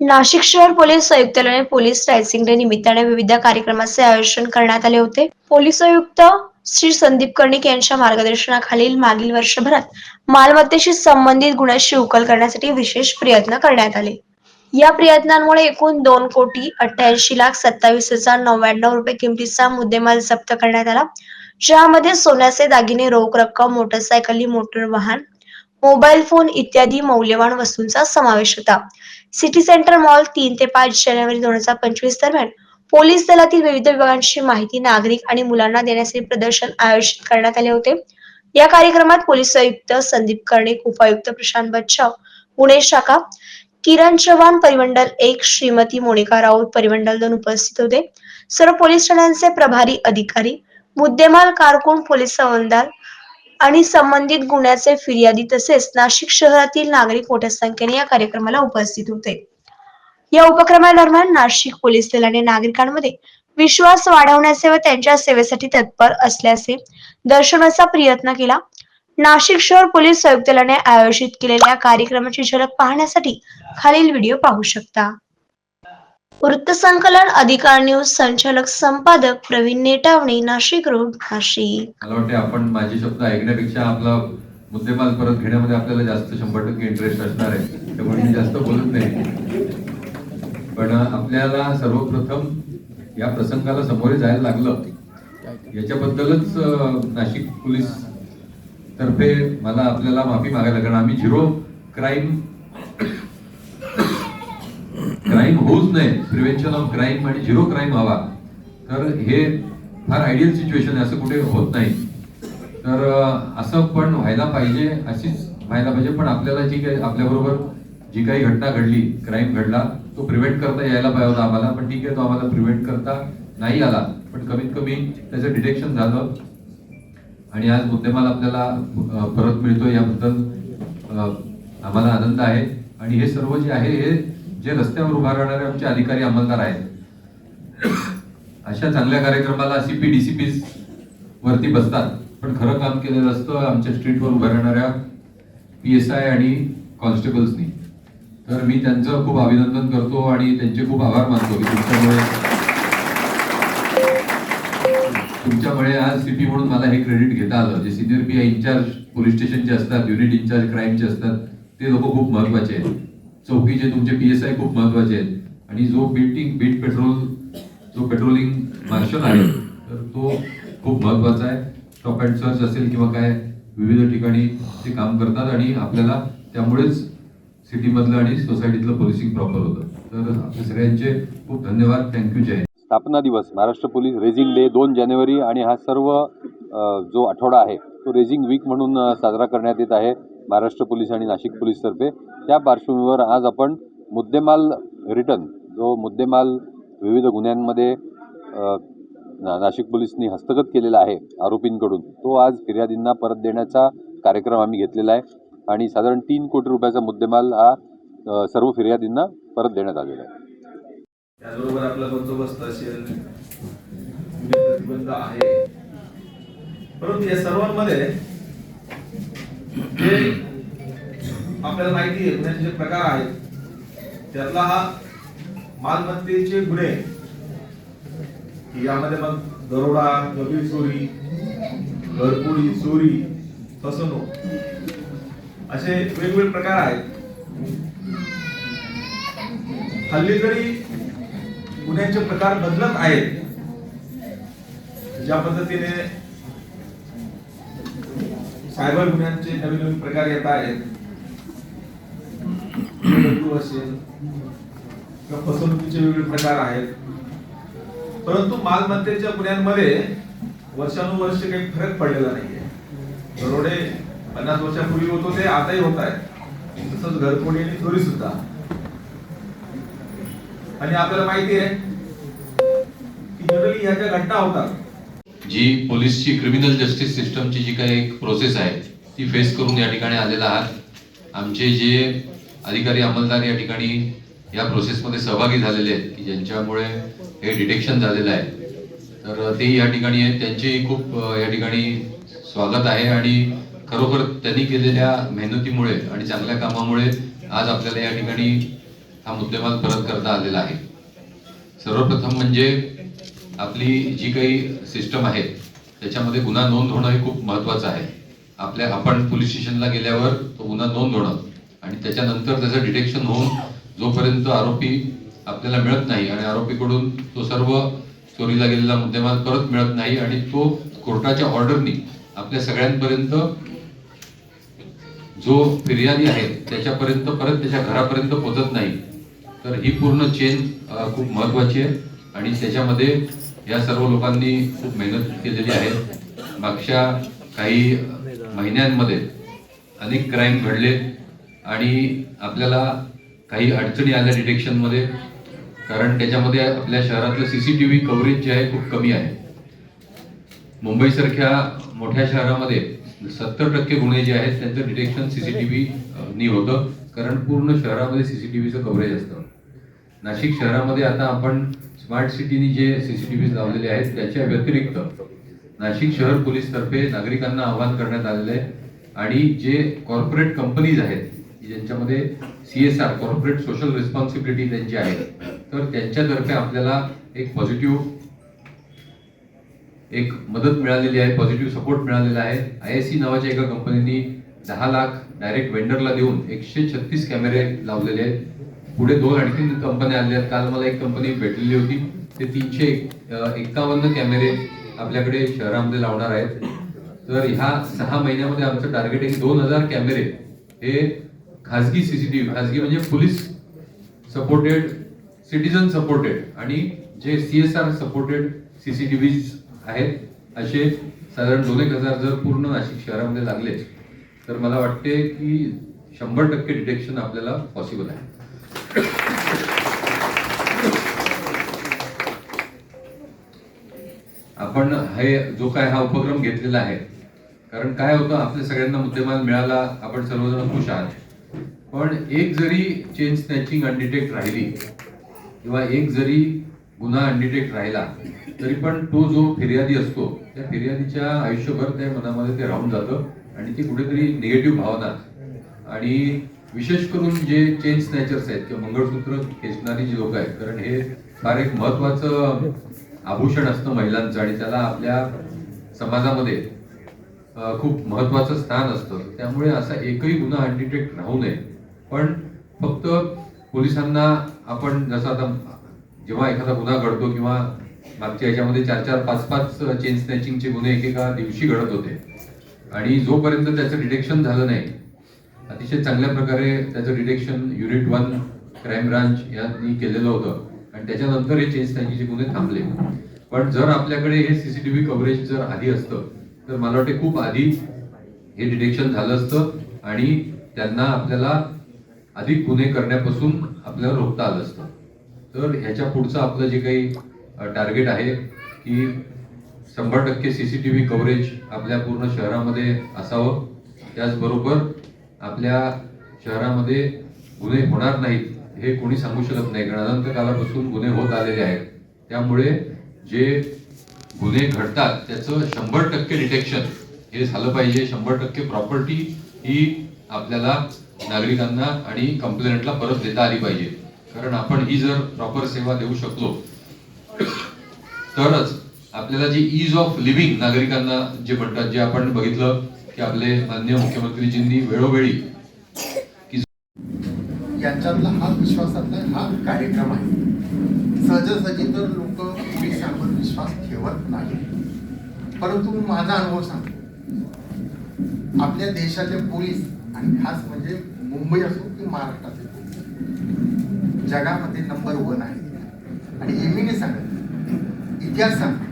नाशिक शहर पोलीस आयुक्तालयाने police raising day निमित्ताने विविध कार्यक्रमाचे आयोजन करण्यात आले होते. पोलीस आयुक्त श्री संदीप कर्णिक यांच्या मार्गदर्शनाखालील मागील वर्षभरात मालमत्तेशी संबंधित गुन्ह्याची उकल करण्यासाठी विशेष प्रयत्न करण्यात आले. या प्रयत्नांमुळे एकूण दोन कोटी अठ्ठ्याऐंशी लाख सत्तावीस हजार नव्याण्णव रुपये किमतीचा मुद्देमाल जप्त करण्यात आला. ज्यामध्ये सोन्याचे दागिने रोख रक्कम मोटरसायकली मोटर वाहन मोबाईल फोन इत्यादी मौल्यवान वस्तूंचा समावेश होता. सिटी सेंटर मॉल तीन ते पाच जानेवारी दोन हजार पंचवीस दरम्यान पोलीस दलातील विविध विभागांची माहिती नागरिक आणि मुलांना देण्यासाठी प्रदर्शन आयोजित करण्यात आले होते. या कार्यक्रमात पोलीस आयुक्त संदीप कर्णिक उपायुक्त प्रशांत बच्चाव पुणे शाखा किरण चव्हाण परिमंडल एक श्रीमती मोनिका राऊत परिमंडल दोन उपस्थित होते. सर्व पोलीस ठाण्यांचे प्रभारी अधिकारी मुद्देमाल कारकून पोलीस हवालदार आणि संबंधित गुन्ह्याचे फिर्यादी तसेच नाशिक शहरातील नागरिक मोठ्या संख्येने या कार्यक्रमाला उपस्थित होते. या उपक्रमादरम्यान नाशिक पोलीस दलाने नागरिकांमध्ये विश्वास वाढवण्याचे व त्यांच्या सेवेसाठी तत्पर असल्याचे दर्शवण्याचा प्रयत्न केला. नाशिक शहर पोलीस आयुक्तालयाने आयोजित केलेल्या कार्यक्रमाची झलक पाहण्यासाठी खालील व्हिडिओ पाहू शकता. वृत्तसंकलन अधिकार न्यूज संचालक संपादक प्रवीण नेटावणे नाशिक रोड नाशिक. मला वाटते आपण माझे शब्द ऐकण्यापेक्षा आपला मुद्देमाल परत घेण्यामध्ये आपल्याला जास्त शंभर टक्के इंटरेस्ट असणार आहे. त्यामुळे मी जास्त बोलत नाही. पण आपल्याला सर्वप्रथम या प्रसंगाला समोरे जायला लागलं. याच्याबद्दलच नाशिक पोलीस तर्फे मला आपल्याला माफी मागायला कारण आम्ही झिरो क्राईम क्राईम होऊच नये. प्रिव्हेन्शन ऑफ क्राईम आणि झिरो क्राईम व्हावा. तर हे फार आयडियल सिच्युएशन आहे. असं कुठे होत नाही. तर असं पण व्हायला पाहिजे अशीच व्हायला पाहिजे. पण आपल्याला जी काही आपल्याबरोबर जी काही घटना घडली क्राईम घडला तो प्रिव्हेंट करता यायला पाहिजे होता आम्हाला. पण ठीक आहे तो आम्हाला प्रिव्हेंट करता नाही आला. पण कमीत कमी त्याचं डिटेक्शन झालं. आणि आज मुद्देमाल आपल्याला परत मिळतो याबद्दल आम्हाला आनंद आहे. आणि हे सर्व जे आहे हे जे रस्त्यावर उभा राहणारे आमचे अधिकारी अंमलदार आहेत. अशा चांगल्या कार्यक्रमाला सीपी डीसीपी वरती बसतात. पण खरं काम केलेलं असतं आमच्या स्ट्रीटवर उभ्या राहणाऱ्या पी एस आय आणि कॉन्स्टेबल्सनी. तर मी त्यांचं खूप अभिनंदन करतो आणि त्यांचे खूप आभार मानतो की तुमच्यामुळे तुमच्यामुळे आज सीपी म्हणून मला हे क्रेडिट घेता आलं. जे senior P I incharge police स्टेशनचे असतात युनिट इन्चार्ज क्राईमचे असतात ते लोक खूप महत्त्वाचे आहेत. चौकीचे तुमचे पी एस आय खूप महत्त्वाचे आहेत. आणि जो बीटिंग बीट पेट्रोल जो पेट्रोलिंग मार्शल आहे तर तो खूप महत्त्वाचा आहे. स्टॉप अँड सर्च असेल किंवा काय विविध ठिकाणी ते काम करतात आणि आपल्याला त्यामुळेच सिटीमधलं आणि सोसायटीतलं पोलिसिंग प्रॉपर होतं. तर आपल्या सगळ्यांचे खूप धन्यवाद. थँक्यू जय स्थापना दिवस महाराष्ट्र पोलीस रेझिंग डे दोन जानेवारी आणि हा सर्व जो आठवडा आहे तो रेझिंग वीक म्हणून साजरा करण्यात येत आहे महाराष्ट्र पोलीस आणि नाशिक पोलीसतर्फे त्या पार्श्वभूमीवर आज आपण मुद्देमाल रिटर्न जो मुद्देमाल विविध गुन्ह्यांमध्ये ना नाशिक पोलिसनी हस्तगत केलेला आहे आरोपींकडून तो आज फिर्यादींना परत देण्याचा कार्यक्रम आम्ही घेतलेला आहे आणि साधारण तीन कोटी रुपयाचा मुद्देमाल हा सर्व फिर्यादींना परत देण्यात आलेला आहे. त्याचबरोबर आपला बंदोबस्त असेल प्रतिबंध आहे. परंतु या सर्वांमध्ये आपल्याला माहिती आहे गुन्ह्याचे जे प्रकार आहेत त्यातला हा मालमत्तेचे गुन्हे की यामध्ये मग दरोडा गंभीर चोरी घरपुडी चोरी फसवणूक असे वेगवेगळे प्रकार आहेत. हल्ली तरी गुन्ह्यांचे प्रकार बदलत आहेत. ज्या पद्धतीने सायबर गुन्ह्यांचे नवीन नवीन प्रकार येत आहेत. डब्ल्यू असेल. किंवा फसवणुकीचे वेगवेगळे प्रकार आहेत. परंतु मालमत्तेच्या गुन्ह्यांमध्ये वर्षानुवर्ष काही फरक पडलेला नाहीये. दरोडे पन्नास वर्षापूर्वी होत होते आताही होत आहेत. तसंच घरफोडी आणि चोरी सुद्धा. आणि आपल्याला माहिती आहे की जनरली ह्या ज्या घटना होतात जी पोलीसची क्रिमिनल जस्टिस सिस्टमची जी काही एक प्रोसेस आहे ती फेस करून या ठिकाणी आलेला आहात. आमचे जे अधिकारी अंमलदार या ठिकाणी या प्रोसेसमध्ये सहभागी झालेले आहेत की ज्यांच्यामुळे हे डिटेक्शन झालेलं आहे. तर ते या ठिकाणी आहेत. त्यांचेही खूप या ठिकाणी स्वागत आहे आणि खरोखर त्यांनी केलेल्या मेहनतीमुळे आणि चांगल्या कामामुळे आज आपल्याला या ठिकाणी हा मुद्देमाल परत करता आलेला आहे. सर्वप्रथम म्हणजे आपली जी काही सिस्टम आहे त्याच्यामध्ये गुन्हा नोंद होणं हे खूप महत्वाचं आहे. आपल्या आपण पोलीस स्टेशनला गेल्यावर तो गुन्हा नोंद होणं. आणि त्याच्यानंतर त्याचं डिटेक्शन होऊन जोपर्यंत आरोपी आपल्याला मिळत नाही आणि आरोपीकडून तो सर्व चोरीला गेलेला मुद्देमाल परत मिळत नाही आणि तो कोर्टाच्या ऑर्डरनी आपल्या सगळ्यांपर्यंत जो फिर्यादी आहे त्याच्यापर्यंत परत त्याच्या घरापर्यंत पोहोचत नाही. तर ही पूर्ण चेन खूप महत्वाची आहे आणि त्याच्यामध्ये या सर्व लोकांनी खूप मेहनत केलेली आहे. मागच्या काही महिन्यांमध्ये अनेक क्राईम घडले. आणि आपल्याला काही अडचणी आल्या डिटेक्शनमध्ये कारण त्याच्यामध्ये आपल्या शहरातलं सीसीटीव्ही कव्हरेज जे आहे खूप कमी आहे. मुंबईसारख्या मोठ्या शहरामध्ये सत्तर टक्के गुन्हे जे आहेत त्यांचं डिटेक्शन सीसीटीव्ही नी होतं कारण पूर्ण शहरामध्ये सीसीटीव्हीचं कव्हरेज असतं. नाशिक शहरामध्ये आता आपण स्मार्ट सिटीनी जे सीसीटीव्ही लावलेले आहेत त्याच्या व्यतिरिक्त नाशिक शहर पोलीस तर्फे नागरिकांना आवाहन करण्यात आलेलं आहे. आणि जे कॉर्पोरेट कंपनीज आहेत ज्यांच्यामध्ये C S R corporate social responsibility त्यांची आहे तर त्यांच्यातर्फे आपल्याला एक पॉझिटिव्ह एक मदत मिळालेली आहे पॉझिटिव्ह सपोर्ट मिळालेला आहे. आय एस सी नावाच्या एका कंपनीने दहा लाख डायरेक्ट वेंडरला देऊन एकशे छत्तीस कॅमेरे लावलेले आहेत. पुढे दोन आणखी कंपन्या आल्या आहेत. काल मला एक कंपनी भेटलेली होती. ते तीनशे एक्कावन्न कॅमेरे आपल्याकडे शहरामध्ये लावणार आहेत. तर ह्या सहा महिन्यामध्ये आमचं टार्गेट आहे की दोन हजार कॅमेरे हे खाजगी सीसीटीव्ही खाजगी म्हणजे पोलीस सपोर्टेड सिटीजन सपोर्टेड आणि जे C S R supported CCTV आहेत असे साधारण दोन एक हजार जर पूर्ण नाशिक शहरामध्ये लागले तर मला वाटते की शंभर टक्के डिटेक्शन आपल्याला पॉसिबल आहे. आपण हे जो काय हा उपक्रम घेतलेला आहे कारण काय होतं आपल्या सगळ्यांना मुद्देमाल मिळाला आपण सर्वजण खुश आहात. पण एक जरी चेन स्नॅचिंग अनडिटेक्ट राहिली किंवा एक जरी गुन्हा अनडिटेक्ट राहिला तरी पण तो जो फिर्यादी असतो त्या फिर्यादीच्या आयुष्यभर त्या मनामध्ये ते राहून जातं आणि ती कुठेतरी निगेटिव्ह भावना. आणि विशेष करून जे चेन स्नॅचर्स आहेत किंवा मंगळसूत्र खेचणारी जी लोक आहेत कारण हे फार एक महत्वाचं आभूषण असतं महिलांचं आणि त्याला आपल्या समाजामध्ये खूप महत्वाचं स्थान असतं. त्यामुळे असा एकही गुन्हा अनडिटेक्ट राहू नये. पण फक्त पोलिसांना आपण जसं आता जेव्हा एखादा गुन्हा घडतो किंवा मागच्या याच्यामध्ये चार चार पाच पाच चेन स्नॅचिंगचे गुन्हे एकेका दिवशी घडत होते. आणि जोपर्यंत त्याचं डिटेक्शन झालं नाही अतिशय चांगल्या प्रकारे त्याचं detection unit one crime branch यांनी केलेलं होतं. आणि त्याच्यानंतर हे चेन स्नॅचिंगचे गुन्हे थांबले. पण जर आपल्याकडे हे सीसीटीव्ही कव्हरेज जर आधी असतं तर मला वाटते खूप आधी हे डिटेक्शन झालं असतं आणि त्यांना आपल्याला अधिक गुन्हे करण्यापासून आपल्याला रोखता आलं असतं. तर ह्याच्या पुढचं आपलं जे काही टार्गेट आहे की शंभर टक्के C C T V coverage आपल्या पूर्ण शहरामध्ये असावं. त्याचबरोबर आपल्या शहरामध्ये गुन्हे होणार नाहीत हे कोणी सांगू शकत नाही. कारण अनंत कालापासून गुन्हे होत आलेले आहेत. त्यामुळे जे गुन्हे घडतात त्याचं शंभर टक्के डिटेक्शन हे झालं पाहिजे. शंभर टक्के प्रॉपर्टी ही आपल्याला नागरिकांना आणि कंप्लेंटला परत देता आली पाहिजे. कारण आपण ही जर प्रॉपर सेवा देऊ शकलो तरच आपल्याला जी इज ऑफ लिव्हिंग नागरिकांना जे म्हणतात जे आपण बघितलं की आपले मान्य मुख्यमंत्रीजींनी वेळोवेळी यांच्यातला हा विश्वासातला हा कार्यक्रम आहे. सहजासहजी तर लोक पोलिसांवर विश्वास ठेवत नाही. परंतु मी माझा अनुभव सांगतो. आपल्या देशाचे पोलीस आणि खास म्हणजे मुंबई असो की महाराष्ट्राचे पोलीस जगामध्ये नंबर वन आहे. आणि एमीने सांगत. इतिहास सांगतो.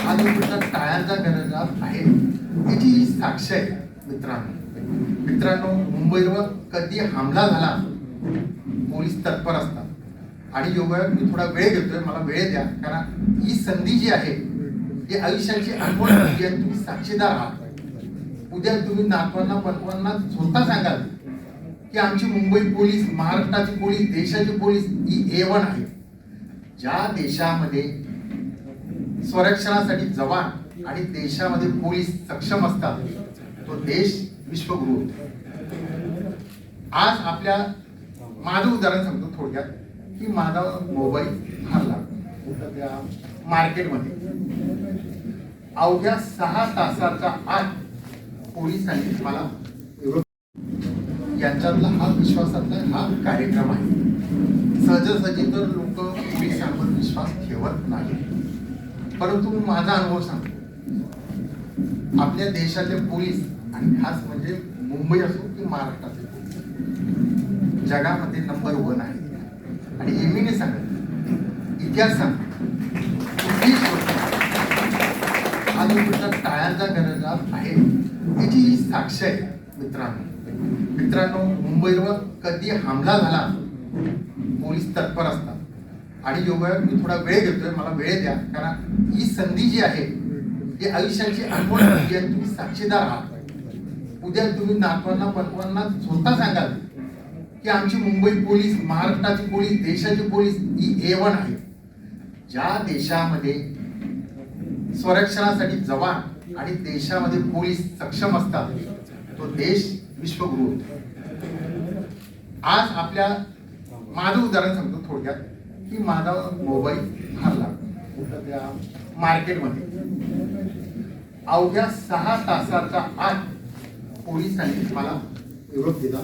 हा जो तुमच्या टाळ्यांचा गरज आहे याची ही साक्ष आहे. मित्रांनो. मित्रांनो मुंबईवर कधी हमला झाला पोलीस तत्पर असतात. आणि योगा मी थोडा वेळ घेतोय मला वेळ द्या. कारण ही संधी जी आहे ही आयुष्याची अनमोल संधी आहे तुम्ही साक्षीदार आहात. उद्या तुम्ही नातवांना पटवांना स्वतः सांगाल की आमची मुंबई पोलीस महाराष्ट्राची पोलीस देशाची पोलीस ही ए वन आहे. ज्या देशामध्ये संरक्षणासाठी जवान आणि देशामध्ये पोलीस सक्षम असतात तो देश विश्वगुरु होतो. आज आपल्या माझं उदाहरण सांगतो थोडक्यात. की माझा मोबाईल हरला. त्या मार्केटमध्ये अवघ्या सहा तासाच्या आत पोलिसांनी मला यांच्यातला हा विश्वासातला हा कार्यक्रम आहे. सहजासहजी तर लोक पोलिसांवर विश्वास ठेवत नाही परंतु मी माझा अनुभव सांगतो. आपल्या देशातले पोलीस आणि खास म्हणजे मुंबई असो की महाराष्ट्रातले पोलीस जगामध्ये नंबर वन आहे. आणि एमीने सांगत इतिहास सांगतो वीस आज तुमच्या टाळ्यांचा आहे याची ही साक्ष आहे मित्रांनो. मित्रांनो मुंबईवर कधी हमला झाला पोलीस तत्पर असतात. आणि योगा मी थोडा वेळ घेतोय मला वेळ द्या. कारण ही संधी जी आहे ही आयुष्याची आठवण आहे तुम्ही साक्षीदार आहात. उद्या तुम्ही नातवांना पटवांना स्वतः सांगाल की आमची मुंबई पोलीस महाराष्ट्राची पोलीस देशाची पोलीस ही ए वन आहे. ज्या देशामध्ये संरक्षणासाठी जवान आणि देशामध्ये पोलीस सक्षम असतात तो देश विश्वगुरु होतो. आज आपल्या माझं उदाहरण सांगतो थोडक्यात की माझा मोबाईल हरला त्या मार्केटमध्ये अवघ्या सहा तासाच्या आत पोलिसांनी मला विरोध दिला.